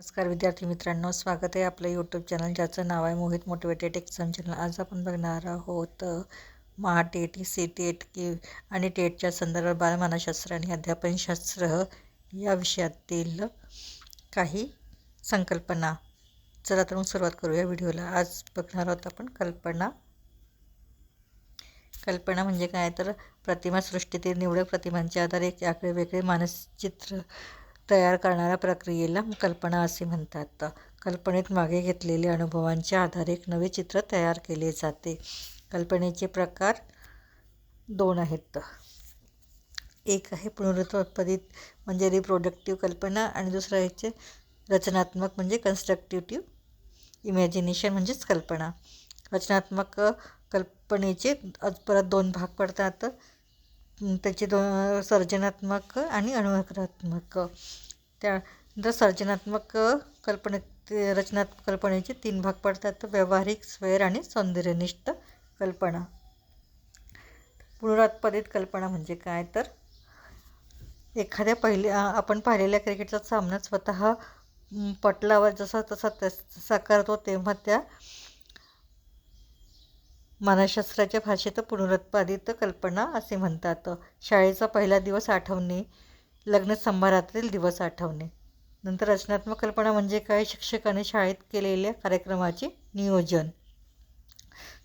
नमस्कार विद्यार्थी मित्रांनो स्वागत आहे आपलं यूट्यूब चॅनल ज्याचं नाव आहे मोहित मोटिवेटेड एक्झाम चॅनल आज आपण बघणार आहोत महा टेट सी टेट की आणि टेटच्या संदर्भात बालमानसशास्त्र आणि अध्यापनशास्त्र या विषयातील काही संकल्पना. चला तर मग सुरुवात करूया व्हिडिओला. आज बघणार आहोत आपण कल्पना. कल्पना म्हणजे काय? तर प्रतिमा सृष्टीतील निवडक प्रतिमांच्या आधारे एक आगळे वेगळे मानसचित्र तयार करणाऱ्या प्रक्रियेला कल्पना असे म्हणतात. कल्पनेत मागे घेतलेल्या अनुभवांच्या आधारे एक नवे चित्र तयार केले जाते. कल्पनेचे प्रकार दोन आहेत. एक आहे पुनरुत्पादित म्हणजे रिप्रोडक्टिव्ह कल्पना आणि दुसरं आहे रचनात्मक म्हणजे कन्स्ट्रक्टिव्ह इमॅजिनेशन म्हणजेच कल्पना. रचनात्मक कल्पनेचे परत दोन भाग पडतात. त्याचे दोन सर्जनात्मक आणि अनुकरात्मक त्या सर्जनात्मक कल्पने रचनात्मक कल्पनेचे तीन भाग पडतात. व्यावहारिक स्वैर आणि सौंदर्यनिष्ठ कल्पना. पुनरुत्पादित कल्पना म्हणजे काय? तर एखाद्या पहिल्या आपण पाहिलेल्या क्रिकेटचा सामना स्वतः पटलावर जसा तसा साकारतो तेव्हा त्या मानसशास्त्राच्या भाषेत पुनरुत्पादित कल्पना असे म्हणतात. शाळेचा पहिला दिवस आठवणे लग्न संभारातील दिवस आठवणे. नंतर रचनात्मक कल्पना म्हणजे काय? शिक्षकाने शाळेत केलेल्या कार्यक्रमाचे नियोजन.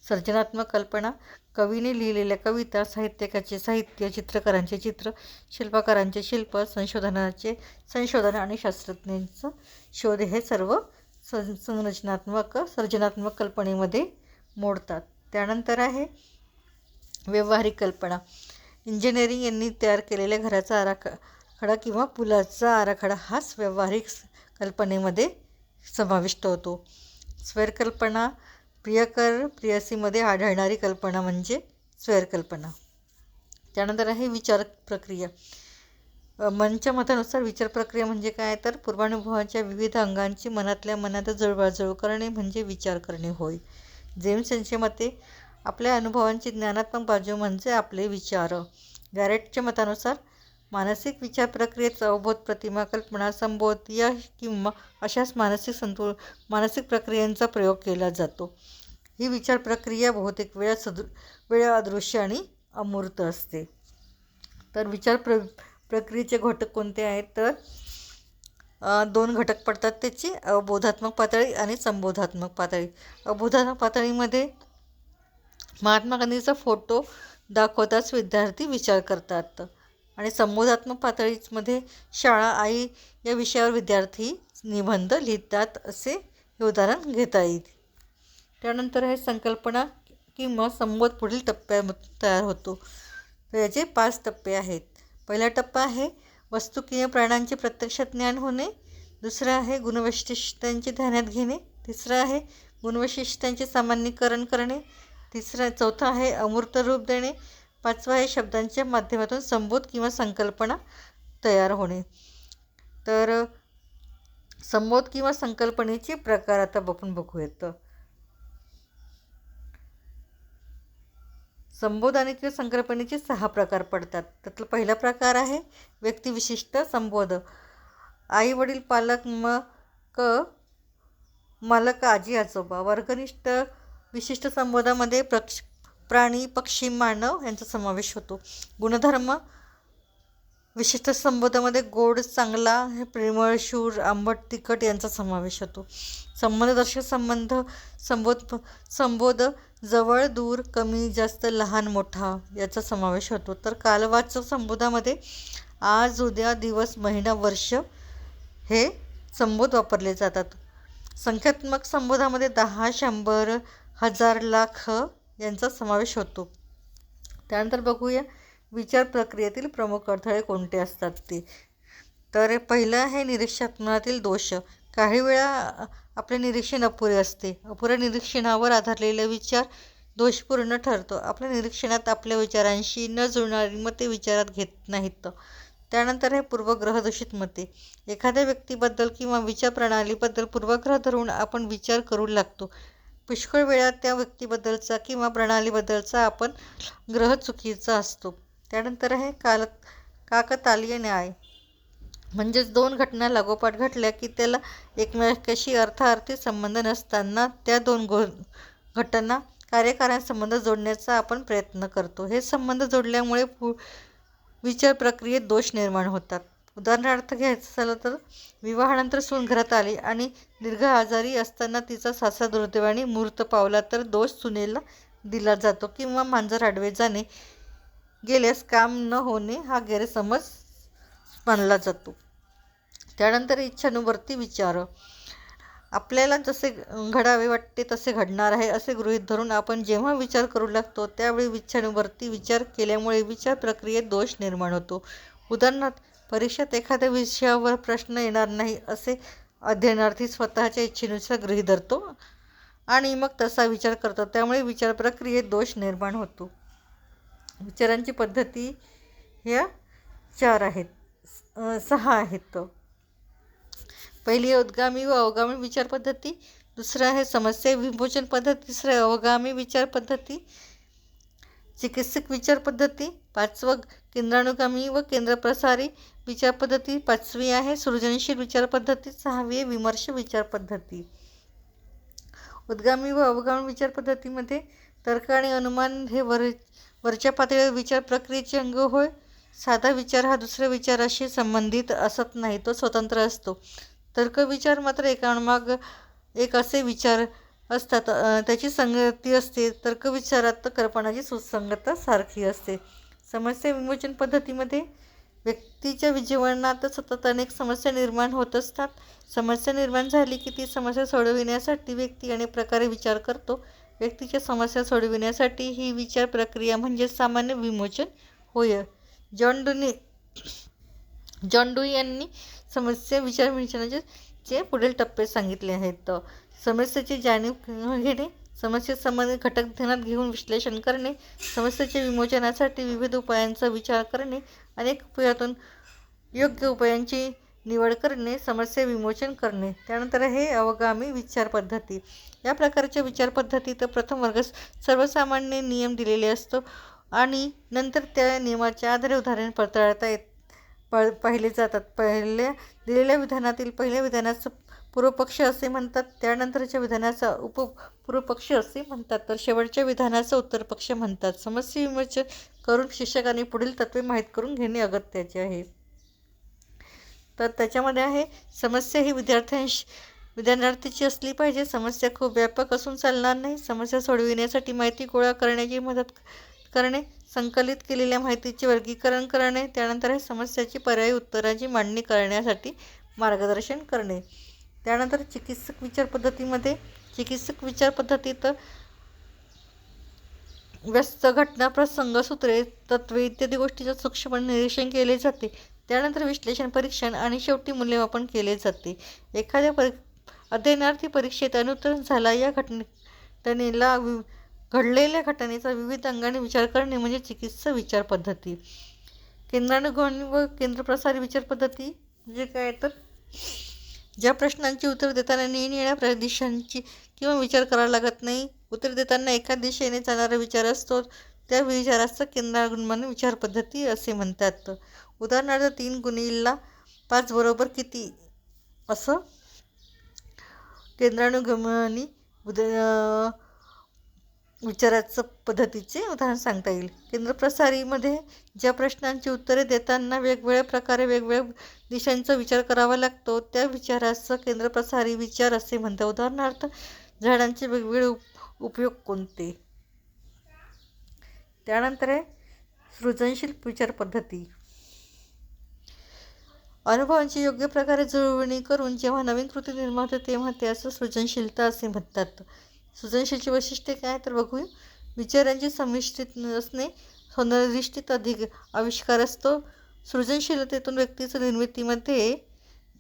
सर्जनात्मक कल्पना कवीने लिहिलेल्या कविता साहित्यकाचे साहित्य चित्रकारांचे चित्र शिल्पकारांचे शिल्प संशोधनाचे संशोधन आणि शास्त्रज्ञांचं शोध हे सर्व संरचनात्मक सर्जनात्मक कल्पनेमध्ये मोडतात. त्यानंतर आहे व्यवहारिक कल्पना. इंजिनिअरिंग यांनी तयार केलेल्या घराचा आराखडा किंवा पुलाचा आराखडा हाच व्यावहारिक कल्पनेमध्ये समाविष्ट होतो. स्वैरकल्पना प्रियकर प्रियसीमध्ये आढळणारी कल्पना म्हणजे स्वैरकल्पना. त्यानंतर आहे विचार प्रक्रिया. मनच्या मतानुसार विचार प्रक्रिया म्हणजे काय? तर पूर्वानुभवाच्या विविध अंगांची मनातल्या मनात जुळवाजुळव करणे म्हणजे विचार करणे होय. जेम्स यांच्या मते आपल्या अनुभवांची ज्ञानात्मक बाजू म्हणजे आपले विचार. गॅरेटच्या मतानुसार मानसिक विचार प्रक्रियेत अवबोध प्रतिमा कल्पना संबोध या किंवा अशाच मानसिक संतुल मानसिक प्रक्रियांचा प्रयोग केला जातो. ही विचार प्रक्रिया बहुतेक वेळा सदृ वेळा अदृश्य आणि अमूर्त असते. तर विचार प्र प्रक्रियेचे घटक कोणते आहेत? तर दोन घटक पडतात त्याची अवबोधात्मक पातळी आणि संबोधात्मक पातळी. अबोधात्मक पातळीमध्ये महात्मा गांधीचा फोटो दाखवताच विद्यार्थी विचार करतात. आणि संबोधात्मक पातळीमध्ये शाळा आई या विषयावर विद्यार्थी निबंध लिहितात असे हे उदाहरण घेता येईल. त्यानंतर हे संकल्पना किंवा संबोध पुढील टप्प्या तयार होतो. तर याचे पाच टप्पे आहेत. पहिला टप्पा आहे वस्तू किंवा प्राण्यांचे प्रत्यक्ष ज्ञान होणे. दुसरं आहे गुणवैशिष्ट्यांचे ध्यानात घेणे. तिसरं आहे गुणवैशिष्ट्यांचे सामान्यीकरण करणे. तिसरं चौथं आहे अमूर्त रूप देणे. पाचवा आहे शब्दांच्या माध्यमातून संबोध किंवा संकल्पना तयार होणे. तर संबोध किंवा संकल्पनेचे प्रकार आता आपण बघूयात. संबोध आणि किंवा संकल्पनेचे सहा प्रकार पडतात. त्यातला पहिला प्रकार आहे व्यक्तिविशिष्ट संबोध. आई वडील पालक म क मालक आजी आजोबा. वर्गनिष्ठ विशिष्ट संबोधामध्ये प्रक्ष प्राणी पक्षी मानव यांचा समावेश होतो. गुणधर्म विशिष्ट संबोधामध्ये गोड चांगला हे प्रेमळ शूर आंबट तिखट यांचा समावेश होतो. संबंधदर्शक संबंध संबोध संबोध जवळ दूर कमी जास्त लहान मोठा याचा समावेश होतो. तर कालवाचक संबोधामध्ये आज उद्या दिवस महिना वर्ष हे संबोध वापरले जातात. संख्यात्मक संबोधामध्ये दहा शंभर हजार लाख यांचा समावेश होतो. त्यानंतर बघूया विचार प्रक्रियेतील प्रमुख अडथळे कोणते असतात ते. तर पहिलं आहे निरीक्षणातील दोष. काही वेळा आपले निरीक्षण अपुरे असते. अपुऱ्या निरीक्षणावर आधारलेले विचार दोषपूर्ण ठरतो. आपल्या निरीक्षणात आपल्या विचारांशी न जुळणारी मते विचारात घेत नाहीत. त्यानंतर हे पूर्वग्रहदूषित मते. एखाद्या व्यक्तीबद्दल किंवा विचारप्रणालीबद्दल पूर्वग्रह धरून आपण विचार करू लागतो. पुष्कळ वेळा त्या व्यक्तीबद्दलचा किंवा प्रणालीबद्दलचा आपण ग्रह चुकीचा असतो. त्यानंतर आहे काल काकतालीय न्याय. म्हणजेच दोन घटना लागोपाठ घडल्या की त्याला एकमेकाशी अर्थार्थी संबंध नसताना त्या दोन गो घटना कार्यकारांसंबंध जोडण्याचा आपण प्रयत्न करतो. हे संबंध जोडल्यामुळे पु विचार प्रक्रियेत दोष निर्माण होतात. उदाहरणार्थ घ्यायचं झालं तर विवाहानंतर सून घरात आली आणि दीर्घ आजारी असताना तिचा सासरा दुर्दैवाने मूर्त पावला तर दोष सुनेला दिला जातो किंवा मांजर आडवे जाणे गेल्यास काम न होणे हा गैरसमज मानला जातो. त्यानंतर इच्छानुवर्ती विचार. आपल्याला जसे घडावे वाटते तसे घडणार आहे असे गृहीत धरून आपण जेव्हा विचार करू लागतो त्यावेळी इच्छानुवर्ती विचार केल्यामुळे विचार प्रक्रियेत दोष निर्माण होतो. उदाहरणार्थ परीक्षेत एखाद्या विषयावर प्रश्न येणार नाही असे अध्ययनार्थी स्वतःच्या इच्छेनुसार गृहीत धरतो आणि मग तसा विचार करतो त्यामुळे विचार प्रक्रियेत दोष निर्माण होतो. विचारांची पद्धती ह्या चार आहेत. सहा आहेत. पहिली उद्गामी व अवगामी विचार पद्धती. दुसरं आहे समस्या विमोचन पद्धती. तिसरं अवगामी विचार पद्धती. चिकित्सक विचारपद्धती पाचवं केंद्रानुगामी व केंद्रप्रसारी विचारपद्धती पाचवी आहे सृजनशील विचारपद्धती सहावी आहे विमर्श विचारपद्धती उद्गामी व अवगामी विचारपद्धतीमध्ये तर्क आणि अनुमान हे वर वरच्या पातळीवर विचार प्रक्रियेचे अंग होय. साधा विचार हा दुसऱ्या विचाराशी संबंधित असत नाही तो स्वतंत्र असतो. तर्कविचार मात्र एकामाग एक असे विचार असतात. त्याची संगती असते तर्कविचारात कल्पनाची सुसंगता सारखी असते. समस्या विमोचन पद्धतीमध्ये व्यक्तीच्या जीवनात सतत अनेक समस्या निर्माण होत असतात. समस्या निर्माण झाली की ती समस्या सोडविण्यासाठी व्यक्ती अनेक प्रकारे विचार करतो. व्यक्तीच्या समस्या सोडविण्यासाठी ही विचार प्रक्रिया म्हणजे सामान्य विमोचन होय. जॉन डुनी जॉन डू यांनी समस्या विचार विचारण्याचे चे पुढील टप्पे सांगितले आहेत. समस्येची जाणीव घेणे समस्येसंबंधित घटक ध्यानात घेऊन विश्लेषण करणे समस्येच्या विमोचनासाठी विविध उपायांचा विचार करणे अनेक उपायातून योग्य उपायांची निवड करणे समस्या विमोचन करणे. त्यानंतर हे अवगामी विचारपद्धती या प्रकारच्या विचारपद्धती तर प्रथम वर्ग सर्वसामान्य नियम दिलेले असतो आणि नंतर त्या नियमाच्या आधारे उदाहरण पडताळता येत प पाहिले जातात. पहिल्या दिलेल्या विधानातील पहिल्या विधानाचं पूर्वपक्ष असे म्हणतात त्यानंतरच्या विधानाचा उप पूर्वपक्ष असे म्हणतात. तर शेवटच्या विधानाचा उत्तरपक्ष म्हणतात. समस्या विमोचन करून शिक्षकांनी पुढील तत्वे माहीत करून घेणे अगत्याचे आहे. तर त्याच्यामध्ये आहे समस्या ही विद्यार्थ्यांशी विद्यार्थ्याची असली पाहिजे. समस्या खूप व्यापक असून चालणार नाही. समस्या सोडविण्यासाठी माहिती गोळा करण्याची मदत करणे संकलित केलेल्या माहितीचे वर्गीकरण करणे त्यानंतर हे समस्याची पर्यायी उत्तराची मांडणी करण्यासाठी मार्गदर्शन करणे. त्यानंतर चिकित्सक विचार पद्धतीमध्ये चिकित्सक विचार पद्धतीत व्यस्त घटना प्रसंग सूत्रे तत्वे इत्यादी गोष्टीचं सूक्ष्मपणे निरीक्षण केले जाते. त्यानंतर विश्लेषण परीक्षण आणि शेवटी मूल्यमापन केले जाते. एखाद्या परी अध्ययनार्थी परीक्षेत अनुत्तीर्ण झाला या घटनेला घडलेल्या घटनेचा विविध अंगाने विचार करणे म्हणजे चिकित्सा विचार पद्धती. केंद्रानुगमन व केंद्रप्रसारी विचार पद्धती म्हणजे काय तर? ज्या प्रश्नांची उत्तर देताना निरनिळ्या दिशांची किंवा विचार करावा लागत नाही उत्तर देताना एका दिशेने जाणारा विचार असतो त्या विचाराचं केंद्रागुणमान विचार पद्धती असे म्हणतात. उदाहरणार्थ तीन गुणीला पाच बरोबर किती? असं? केंद्रानुगमनी उद विचाराचं पद्धतीचे उदाहरण सांगता येईल. केंद्रप्रसारीमध्ये ज्या प्रश्नांची उत्तरे देताना वेगवेगळ्या प्रकारे वेगवेगळ्या दिशांचा विचार करावा लागतो त्या विचाराचं केंद्रप्रसारी विचार असे म्हणतात. उदाहरणार्थ झाडांचे वेगवेगळे उप उपयोग कोणते? त्यानंतर आहे सृजनशील विचार पद्धती. अनुभवांची योग्य प्रकारे जुळवणी करून जेव्हा नवीन कृती निर्माण होते तेव्हा त्याचं सृजनशीलता असे म्हणतात. सृजनशीलची वैशिष्ट्ये काय तर बघूया. विचारांची संमिश्रित असणे सौंदर्यदृष्टीत अधिक आविष्कार असतो. सृजनशीलतेतून व्यक्तीचं निर्मितीमध्ये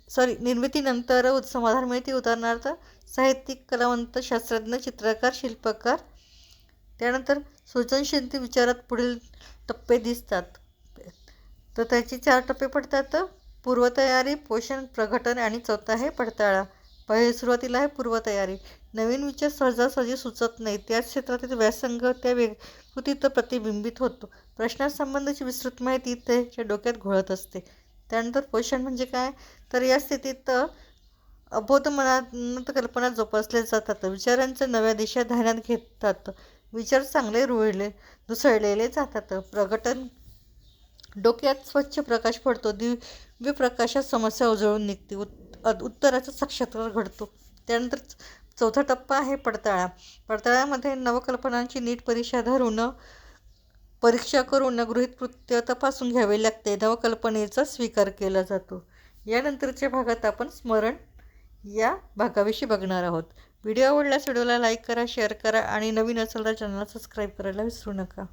सॉरी निर्मितीनंतर समाधान मिळते. उदाहरणार्थ साहित्यिक कलावंत शास्त्रज्ञ चित्रकार शिल्पकार. त्यानंतर सृजनशीलते विचारात पुढील टप्पे दिसतात. तर त्याचे चार टप्पे पडतात. पूर्वतयारी पोषण प्रघटन आणि चौथा आहे पडताळा. पहिले सुरुवातीला आहे पूर्वतयारी. नवीन विचार सहजासहजी सुचत नाही. त्याच क्षेत्रातील व्यासंग त्या वेग कृतीत प्रतिबिंबित होतो. प्रश्नासंबंधीची विस्तृत माहिती त्याच्या डोक्यात घोळत असते. त्यानंतर पोषण म्हणजे काय? तर या स्थितीत अबोध मनात कल्पना जोपासल्या जातात. विचारांच्या नव्या दिशा ध्यानात घेतात. विचार चांगले रुळले दुसळलेले जातात. प्रगटन डोक्यात स्वच्छ प्रकाश पडतो. दिव्य प्रकाशात समस्या उजळून निघते. उत् अद- उत्तराचा साक्षात्कार घडतो. त्यानंतर चौथा टप्पा आहे पडताळा. पडताळ्यामध्ये नवकल्पनांची नीट परीक्षा धरून परीक्षा करून गृहित कृत्य तपासून घ्यावे लागते. नवकल्पनेचा स्वीकार केला जातो. यानंतरच्या भागात आपण स्मरण या भागाविषयी बघणार आहोत. व्हिडिओ आवडल्यास व्हिडिओला लाईक करा शेअर करा आणि नवीन असेल तर चॅनलला सबस्क्राईब करायला विसरू नका.